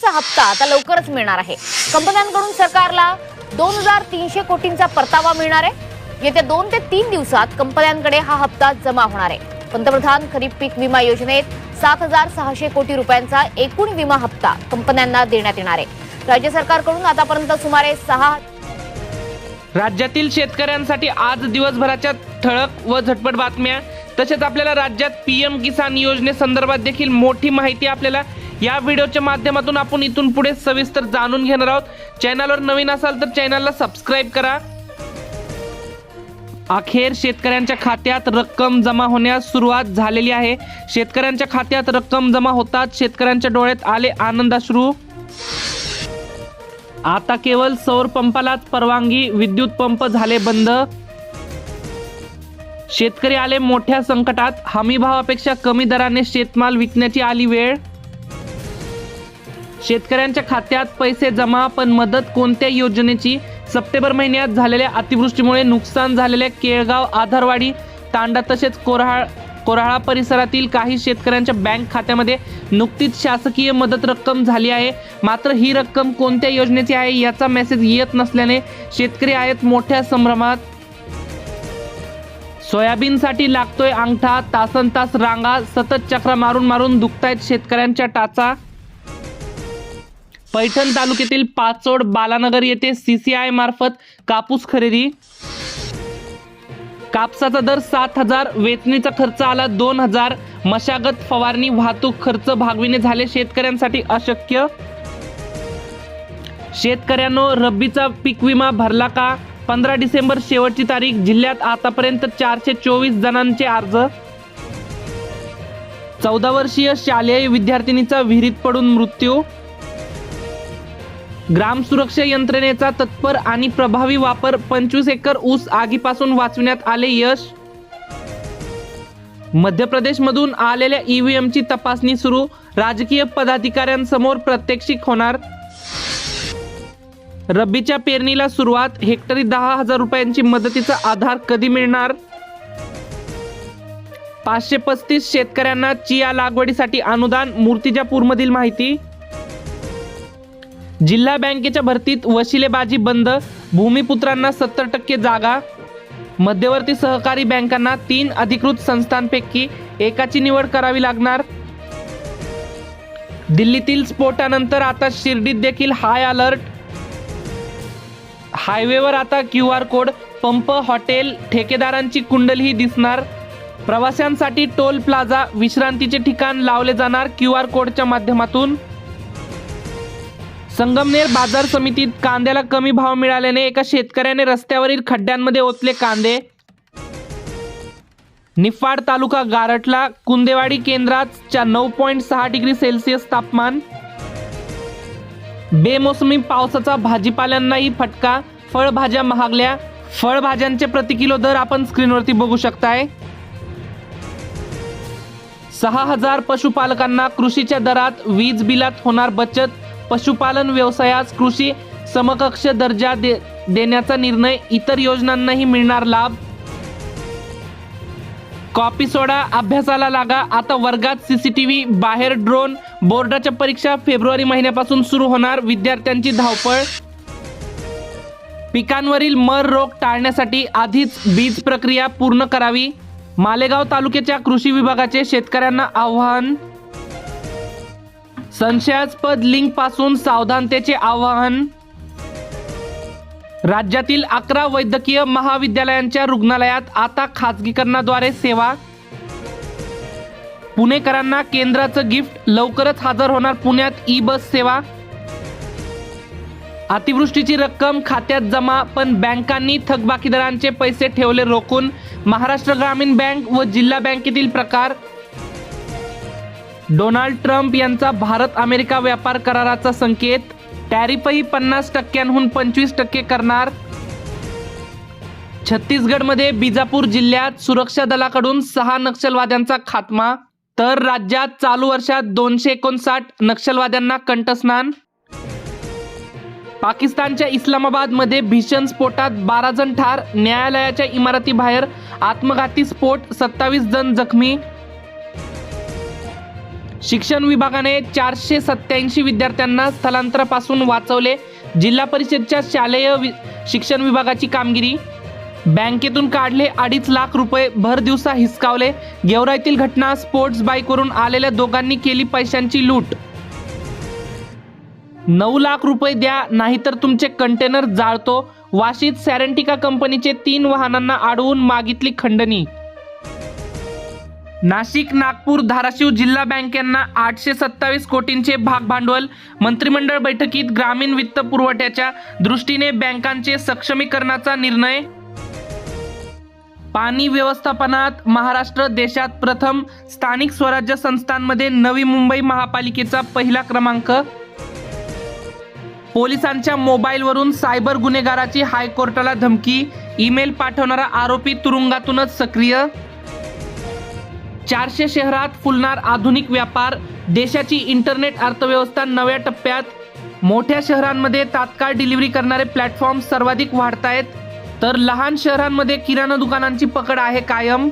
पीकचा हप्ता आता लवकरच मिळणार आहे. कंपन्यांकडून सरकारला दोन हजार तीनशे कोटींचा परतावा मिळणार आहे. येत्या दोन ते तीन दिवसात कंपन्यांकडे हा हप्ता जमा होणार आहे. पंतप्रधान खरीप पीक विमा योजनेत सात हजार सहाशे कोटी रुपयांचा एकूण विमा हप्ता कंपन्यांना देण्यात येणार आहे. राज्य सरकारकडून आतापर्यंत सुमारे सहा राज्यातील शेतकऱ्यांसाठी आज दिवसभराच्या ठळक व झटपट बातम्या. तसेच आपल्याला राज्यात पीएम किसान योजनेसंदर्भात देखील मोठी माहिती आपल्याला या व्हिडिओच्या माध्यमातून आपण इथून पुढे सविस्तर जाणून घेणार आहोत. चॅनलवर नवीन असाल तर चॅनलला सबस्क्राईब करा. अखेर शेतकऱ्यांच्या खात्यात रक्कम जमा होण्यास सुरुवात झालेली आहे. शेतकऱ्यांच्या खात्यात रक्कम जमा होतात शेतकऱ्यांच्या डोळ्यात आले आनंदाश्रू आता केवळ सौर पंपालाच परवानगी विद्युत पंप झाले बंद. शेतकरी आले मोठ्या संकटात. हमी भावापेक्षा कमी दराने शेतमाल विकण्याची आली वेळ. शेतकऱ्यांच्या खात्यात पैसे जमा पण मदत कोणत्या योजनेची? सप्टेंबर महिन्यात झालेल्या अतिवृष्टीमुळे नुकसान झालेल्या केळगाव आधारवाडी तांडा तसेच कोराळ कोराळा परिसरातील काही शेतकऱ्यांच्या बँक खात्यामध्ये नुकतीच शासकीय मदत रक्कम झाली आहे. मात्र ही रक्कम कोणत्या योजनेची आहे याचा मेसेज येत नसल्याने शेतकरी आहेत मोठ्या संभ्रमात. सोयाबीनसाठी लागतोय अंगठा तासन तास रांगा सतत चक्रा मारून मारून दुखतायत शेतकऱ्यांच्या टाचा. पैठण तालुक्यातील पाचोड बालानगर येथे सीसीआय मार्फत कापूस खरेदी. कापसाचा दर सात हजार वेचणीचा खर्च आला दोन हजार. मशागत फवारणी वाहतूक खर्च भागविणे झाले शेतकऱ्यांसाठी अशक्य. शेतकऱ्यांनो रब्बीचा पीक विमा भरला का? पंधरा डिसेंबर शेवटची तारीख जिल्ह्यात आतापर्यंत चारशे चोवीस जणांचे अर्ज. चौदा वर्षीय शालेय विद्यार्थिनीचा विहिरीत पडून मृत्यू. ग्राम सुरक्षा यंत्रणेचा तत्पर आणि प्रभावी वापर पंचवीस एकर ऊस आगीपासून वाचविण्यात आले यश. मध्य प्रदेशमधून आलेल्या ईव्हीएमची तपासणी सुरू. राजकीय पदाधिकाऱ्यांसमोर प्रात्यक्षिक होणार. रब्बीच्या पेरणीला सुरुवात. हेक्टरी दहा हजार रुपयांची मदतीचा आधार कधी मिळणार? पाचशे पस्तीस शेतकऱ्यांना चिया लागवडीसाठी अनुदान. मूर्तिजापूरमधील माहिती. जिल्हा बँकेच्या भरतीत वशिलेबाजी बंद भूमिपुत्रांना सत्तर टक्के जागा मध्यवर्ती सहकारी बँकांना तीन अधिकृत संस्थांपैकी एकाची निवड करावी लागणार. दिल्लीतील स्फोटानंतर आता शिर्डीत देखील हाय अलर्ट. हायवेवर आता Q R code pump hotel ठेकेदारांची कुंडलीही दिसणार. प्रवाशांसाठी टोल प्लाझा विश्रांतीचे ठिकाण लावले जाणार क्यू आर कोडच्या माध्यमातून. संगमनेर बाजार समितीत कांद्याला कमी भाव मिळाल्याने एका शेतकऱ्याने रस्त्यावरील खड्ड्यांमध्ये ओतले कांदे. निफाड तालुका गारटला कुंदेवाडी केंद्रात नऊ पॉईंट सहा डिग्री सेल्सिअस तापमान. बेमोसमी पावसाचा भाजीपाल्यांनाही फटका फळभाज्या महागल्या. फळभाज्यांचे प्रति किलो दर आपण स्क्रीनवरती बघू शकताय. सहा हजार पशुपालकांना कृषीच्या दरात वीज बिलात होणार बचत. पशुपालन व्यवसायास कृषी समकक्ष दर्जा दे देण्याचा निर्णय इतर योजनांनाही मिळणार लाभ. कॉपी सोडा अभ्यासाला लागा. आता वर्गात सीसीटीव्ही बाहेर ड्रोन बोर्डाच्या परीक्षा फेब्रुवारी महिन्यापासून सुरू होणार. विद्यार्थ्यांची धावपळ. पिकांवरील मर रोग टाळण्यासाठी आधीच बीज प्रक्रिया पूर्ण करावी. मालेगाव तालुक्याच्या कृषी विभागाचे शेतकऱ्यांना आव्हान. संशयास्पद लिंकपासून सावधानतेचे आवाहन. राज्यातील अकरा वैद्यकीय महाविद्यालयांच्या रुग्णालयात आता खाजगीकरणाद्वारे सेवा. पुणेकरांना केंद्राचं गिफ्ट लवकरच हजर होणार पुण्यात ई बस सेवा. अतिवृष्टीची रक्कम खात्यात जमा पण बँकांनी थकबाकीदारांचे पैसे ठेवले रोखून. महाराष्ट्र ग्रामीण बँक व जिल्हा बँकेतील प्रकार डोनाल्ड ट्रम्प यांचा भारत अमेरिका व्यापार कराराचा संकेत. टॅरिफही पन्नास टक्क्यांहून पंचवीस टक्के करणार. छत्तीसगडमध्ये बिजापूर जिल्ह्यात सुरक्षा दलाकडून सहा नक्षलवाद्यांचा खात्मा. तर राज्यात चालू वर्षात दोनशे एकोणसाठ नक्षलवाद्यांना कंठस्नान. पाकिस्तानच्या इस्लामाबादमध्ये भीषण स्फोटात बारा जण ठार. न्यायालयाच्या इमारतीबाहेर आत्मघाती स्फोट सत्तावीस जण जखमी. शिक्षण विभागाने चारशे सत्याऐंशी विद्यार्थ्यांना स्थलांतरापासून वाचवले. जिल्हा परिषदच्या शालेय वि- शिक्षण विभागाची कामगिरी. बँकेतून काढले अडीच लाख रुपये भर दिवसा हिसकावले. गेवराईतील घटना स्पोर्ट्स बाईकवरून आलेल्या दोघांनी केली पैशांची लूट. नऊ लाख रुपये द्या नाहीतर तुमचे कंटेनर जाळतो. वाशीत सॅरेंटिका कंपनीचे तीन वाहनांना अडवून मागितली खंडणी. नाशिक नागपूर धाराशिव जिल्हा बँकांना आठशे सत्तावीस कोटींचे भागभांडवल. मंत्रिमंडळ बैठकीत ग्रामीण वित्त पुरवठ्याच्या दृष्टीने बँकांचे सक्षमीकरणाचा निर्णय. पाणी व्यवस्थापनात महाराष्ट्र देशात प्रथम स्थानिक स्वराज्य संस्थांमध्ये नवी मुंबई महापालिकेचा पहिला क्रमांक. पोलिसांच्या मोबाईलवरून सायबर गुन्हेगाराची हायकोर्टाला धमकी. ईमेल पाठवणारा आरोपी तुरुंगातूनच सक्रिय. चारशे शहरात फुलणार आधुनिक व्यापार देशाची इंटरनेट अर्थव्यवस्था नव्या टप्प्यात. मोठ्या शहरांमध्ये तात्काळ डिलिव्हरी करणारे प्लॅटफॉर्म सर्वाधिक वाढतायत. तर लहान शहरांमध्ये किराणा दुकानांची पकड आहे कायम.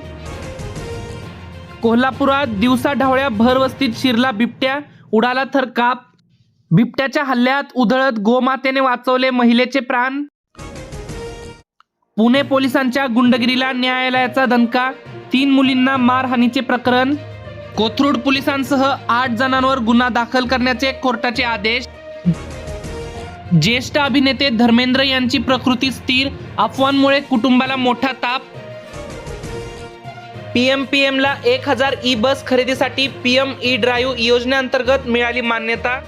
कोल्हापुरात दिवसा ढवळ्या भरवस्तीत शिरला बिबट्या उडाला थर काप बिबट्याच्या हल्ल्यात उधळत गोमातेने वाचवले महिलेचे प्राण. पुणे पोलिसांच्या गुंडगिरीला न्यायालयाचा दणका. तीन मुलींना मारहाणीचे प्रकरण. कोथरूड पोलिसांसह आठ जणांवर गुन्हा दाखल करण्याचे कोर्टाचे आदेश. ज्येष्ठ अभिनेते धर्मेंद्र यांची प्रकृती स्थिर अफवांमुळे कुटुंबाला मोठा ताप. पीएम पीएम ला एक हजार ई बस खरेदीसाठी पीएम ई ड्राईव्ह योजनेअंतर्गत मिळाली मान्यता.